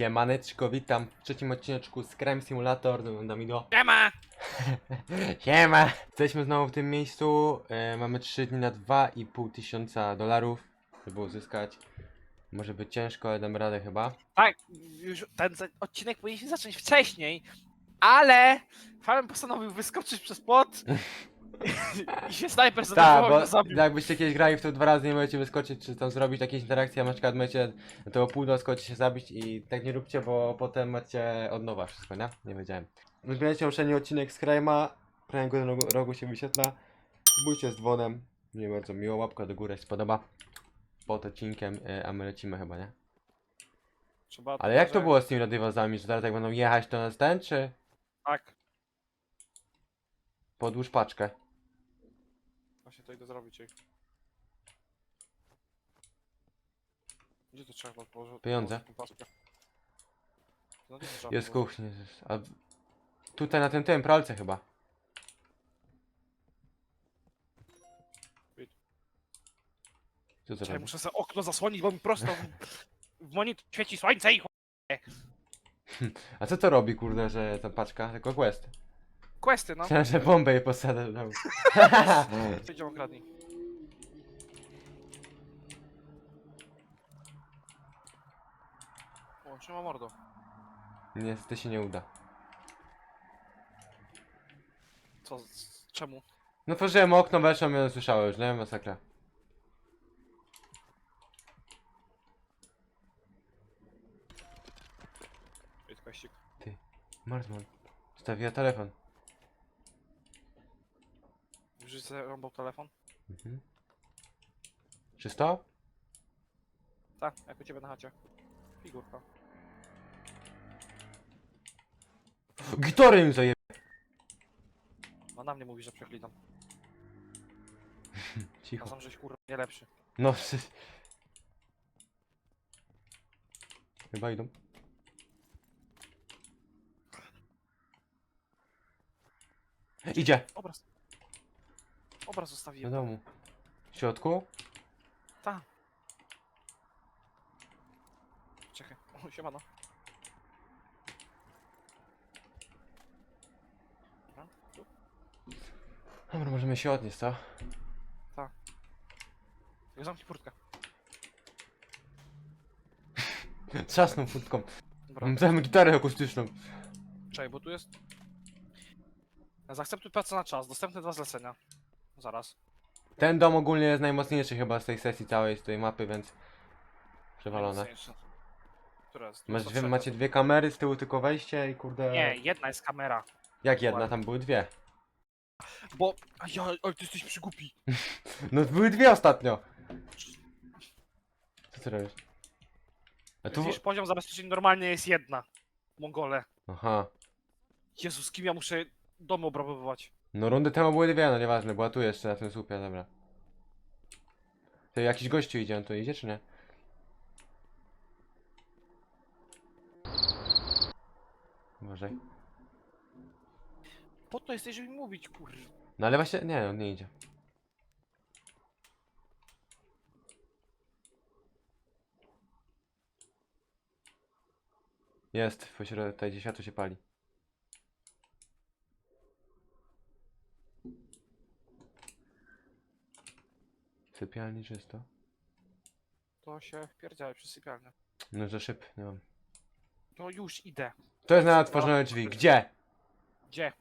Siemaneczko, witam w trzecim odcineczku z Crime Simulator, wygląda mi do... Siema! Siema! Jesteśmy znowu w tym miejscu, e, mamy 3 dni na 2,5 tysiąca dolarów, żeby uzyskać. Może być ciężko, ale damy radę chyba. Tak, już ten za- odcinek powinniśmy zacząć wcześniej, ale Fabian postanowił wyskoczyć przez płot i się snajper Tak, bo zabił. jakbyście kiedyś grali w to dwa razy, nie możecie wyskoczyć, czy tam zrobić jakieś interakcje, a na przykład możecie to pół doskoczyć się zabić i tak nie róbcie, bo potem macie od nowa wszystko, nie? Nie wiedziałem. Zbierajcie poprzedni odcinek z Krajma, prawego rogu, rogu się wyświetla. Subujcie z dzwonem, mnie bardzo miło, łapka do góry, jak się spodoba. Pod odcinkiem, e, a my lecimy chyba, nie? Trzeba Ale jak to było z tymi radiowozami, że teraz jak będą jechać to nas ten, czy Tak, podłóż paczkę? Właśnie to idę zrobić. ej. Gdzie to trzeba położyć? Pieniądze. No, gdzie to trzeba Jest położyć? kuchnia, a tutaj na tym tym pralce chyba. Co to Czekaj, muszę sobie okno zasłonić, bo mi prosto w, w monitor świeci słońce i ch- A co to robi, kurde, że ta paczka? Tylko quest. Questy, no. Myślałem, że bombę do domu. Co idziemy okradnij. O, trzyma mordo. Niestety się nie uda. Co, z, czemu? No otworzyłem okno, weszłem i usłyszałem już, nie? Masakra. Jest kaścik. Marsman. Zostawiła telefon. Już zarąbał telefon? Mhm. Czysto? Tak, jak u ciebie na chacie. Figurka. Gitary im zaje... No na mnie mówi, że przeklinam. Cicho. sam żeś kurwa nie lepszy. No, przecież- Chyba idą. Idzie! Obraz. Obraz Do zostawiłem. domu. W środku? Tak. Czekaj. O, siemano. Dobra, tu. Dobra, możemy się odnieść, co? Tylko zamknij furtkę. Trzasną furtką. Dobra. Gitarę akustyczną. Czekaj, bo tu jest... Zaakceptuj pracę na czas. Dostępne dwa zlecenia. Zaraz. Ten dom ogólnie jest najmocniejszy chyba z tej sesji całej, z tej mapy, więc... Przewalone. Która jest? Masz dwie, macie dwie kamery, z tyłu tylko wejście i kurde... Nie, jedna jest kamera. Jak jedna? Tam były dwie. Bo... A ja, ale ty jesteś przygłupi. No były dwie ostatnio. Co ty robisz? A tu... Widzisz, poziom zabezpieczeń normalnie jest jedna. Mongole. Aha. Jezu, z kim ja muszę domy obrabowywać? No rundy temu były dwie, no nieważne, była tu jeszcze na tym słupie, dobra. To jakiś gościu idzie, on tu idzie czy nie? Uważaj. Po to jesteś, żeby mi mówić, kur... No ale właśnie, nie, on nie idzie. Jest, pośrodku, tutaj gdzie światło się pali. Sypialni czysto. To się wpierdziałe przez sypialnię. No że szyb, nie mam. No już idę. To jest na otworzone drzwi, gdzie? Gdzie?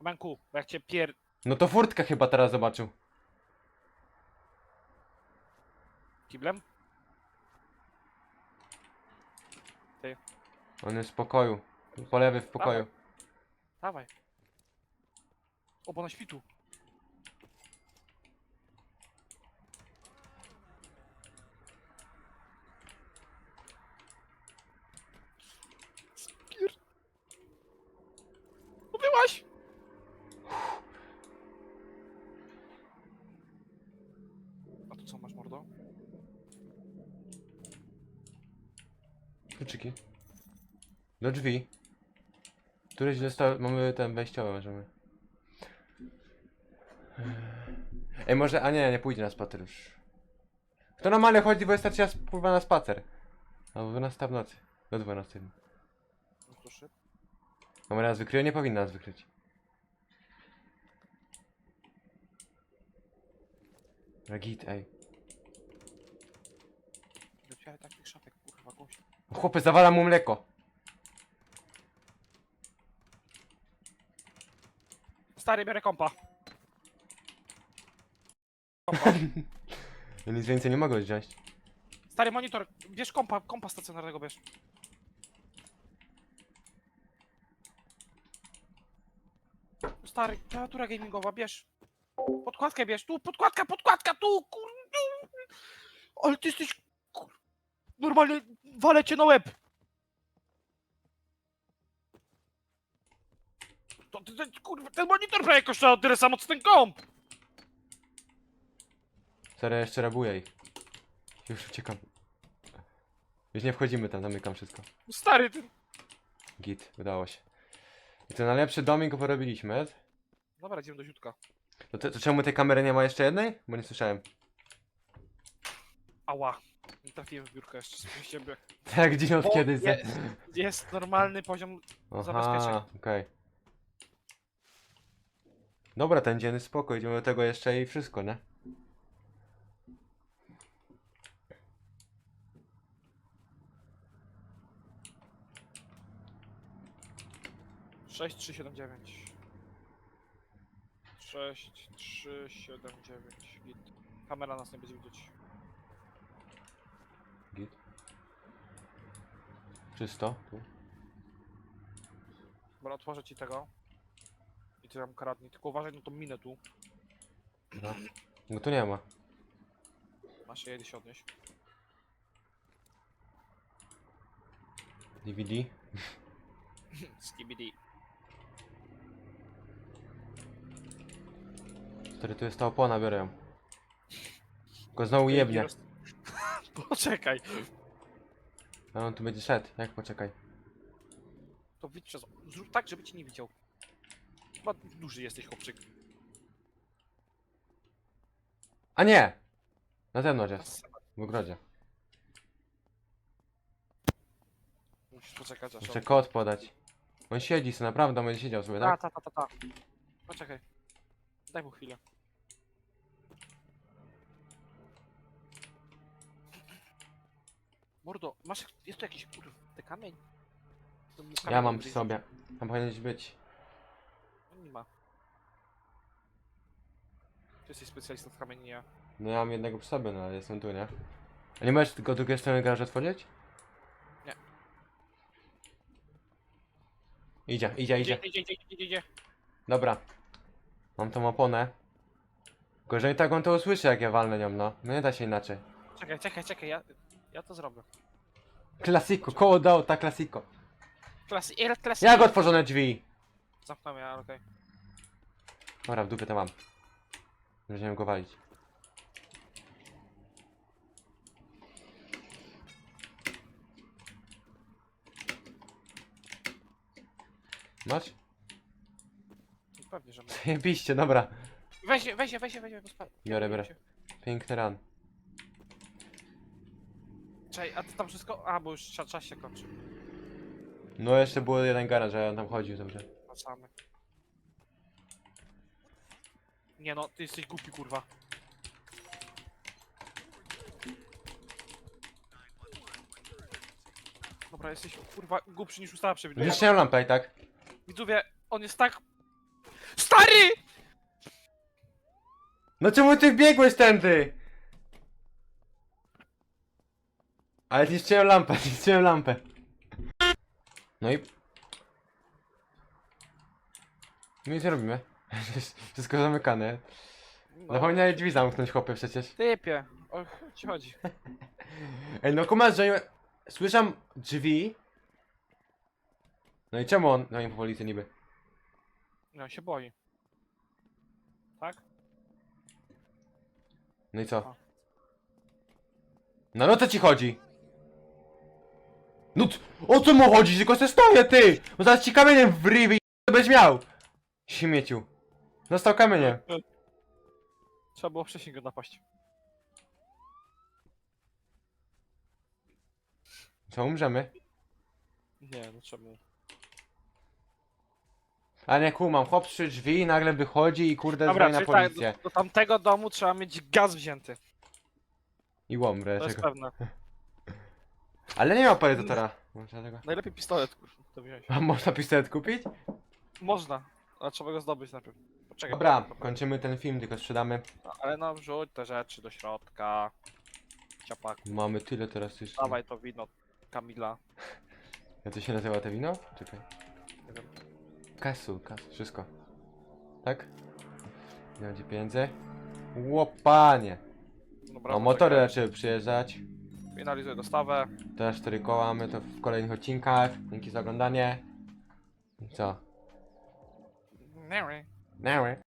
Manku, bo jak cię pier... No to furtkę chyba teraz zobaczył. Kiblem? On jest w pokoju. Po lewej w pokoju. Dawaj. O, bo na świtu. Spier... No byłaś! A tu co masz, mordo? Kluczyki. Do drzwi. Które źle sta... Mamy ten wejściowe, możemy. Ej, może... A nie, nie pójdzie na spacer już. Kto normalnie chodzi, bo wystarczy ja pływa na spacer. Albo na w nocy. Do 12. No proszę. Kamera nas wykryje? Nie powinna nas wykryć. Regit, ej. Nie otwieraj tak tych szafek, kurwa, głośno. Chłopy, zawala mu mleko. Stary, biorę kompa. Kompa. Ja nic więcej nie mogę wziąć. Stary monitor, bierz kompa, kompa stacjonarnego bierz. Stary, klawiatura gamingowa, bierz. Podkładkę bierz, tu, podkładka, podkładka, tu, kur... Ale ty jesteś, kur... Normalnie walę cię na łeb. To, ty, ty, kurwa, ten monitor prawie kosztował tyle samo, co ten komp. Serio, jeszcze rabuję ich. Już uciekam. Już nie wchodzimy tam, zamykam wszystko. Stary, ty... Git, udało się. I to najlepszy domik porobiliśmy. Dobra, idziemy do ziutka. To, to, to czemu tej kamery nie ma jeszcze jednej? Bo nie słyszałem. Ała. Nie trafiłem w biurko jeszcze z siebie. Tak, dzień od O, kiedy? za- jest. Jest normalny poziom. zabezpieczeń. Aha, okej. Dobra, ten dzień jest spoko, idziemy do tego jeszcze i wszystko, nie? Sześć, trzy, siedem, dziewięć. Sześć, trzy, siedem, dziewięć. Git. Kamera nas nie będzie widzieć. Czysto, tu. Dobra, otworzę ci tego. I ty tam kradnij. Tylko uważaj na tą minę tu. Dobra. No tu nie ma. Masz się odnieść. DVD. Skibidi. Który tu jest ta opona, biorę ją. Go znowu jebnie. Poczekaj. A on tu będzie szedł. Jak poczekaj. To wyjdź przez... Zrób tak, żeby cię nie widział. Chyba duży jesteś, chłopczyk. A nie! Na zewnątrz jest. W ogrodzie. Musisz poczekać aż Muszę on... kod podać. On siedzi sobie, naprawdę on będzie siedział sobie, Ta, tak? ta, ta, ta, ta. Poczekaj. Daj mu chwilę. Mordo, masz, jest tu jakiś kurde kamień? To mi Ja kamień mam przy sobie. Tam powinien być. No Nie ma. Ty jesteś specjalistą w kamieni, nie ja. No ja mam jednego przy sobie, no ale jestem tu, nie? A nie możesz tylko drugiej strony garażu otworzyć? Nie. Idzie, idzie, Idzie, idzie. idzie, idzie, idzie, idzie. Dobra. Mam tą oponę. I tak on to usłyszy, jak ja walnę nią, no. No nie da się inaczej. Czekaj, czekaj, czekaj, ja, ja to zrobię. Klasiko, koło dał, ta klasiko. Klasy? Jak otworzone drzwi? Zamknąłem ja, okej. Dobra, w dupie to mam. Będziemy go walić. Masz? Pewnie, że ma. Jebiście, dobra. Weź weź weź weź je, bo spadł. Biorę, biorę. Piękny ran. Czekaj, a ty tam wszystko... A, bo już czas, czas się kończy. No jeszcze było jeden garaż, a on tam chodził, dobrze. Wracamy. Nie no, ty jesteś głupi, kurwa. Dobra, jesteś kurwa głupszy niż ustawa przewidująca. Zniszczyłem lampę i tak. Widzowie, on jest tak... STARY! No czemu ty biegłeś tędy? Ale zniszczyłem lampę, zniszczyłem lampę. No i... No i co robimy? Wszystko zamykane. No, Zapomniałeś drzwi zamknąć, chłopie, przecież. Typie, o ci chodzi. Ej, no kumasz, że... Słyszam drzwi. No i czemu on... No i po policji niby. No, on się boi. Tak? No i co? No no co ci chodzi? No o co mu chodzi? Tylko se stoję, ty! Bo zaraz ci kamieniem w ryj to będziesz miał! Śmieciu. Został kamieniem. Trzeba było wcześniej go napaść. Co, umrzemy? Nie, no czemu? A nie kumam, chłop przy drzwi i nagle wychodzi i kurde Dobra, dzwoni na czyli tak, policję. do, do tamtego domu trzeba mieć gaz wzięty. I łom To jest wreszcie. pewne. Ale nie ma. Może tego. Najlepiej pistolet, kurwa, to wziąć. A można pistolet kupić? Można, ale trzeba go zdobyć najpierw. Poczekaj. Dobra, to- kończymy ten film, tylko sprzedamy. Ale no wrzuć te rzeczy do środka. Ciapak, Mamy tyle teraz jeszcze. dawaj to wino Kamila. Jak to się nazywa to wino? Czekaj. Nie wiem. Kasu, kas, wszystko. Tak? Nie będzie pieniędzy. Łopanie! Dobra, O, motory poczekaj. zaczęły przyjeżdżać. Finalizuję dostawę. Teraz cztery koła, my to w kolejnych odcinkach. Dzięki za oglądanie. I co? Nie. Nary.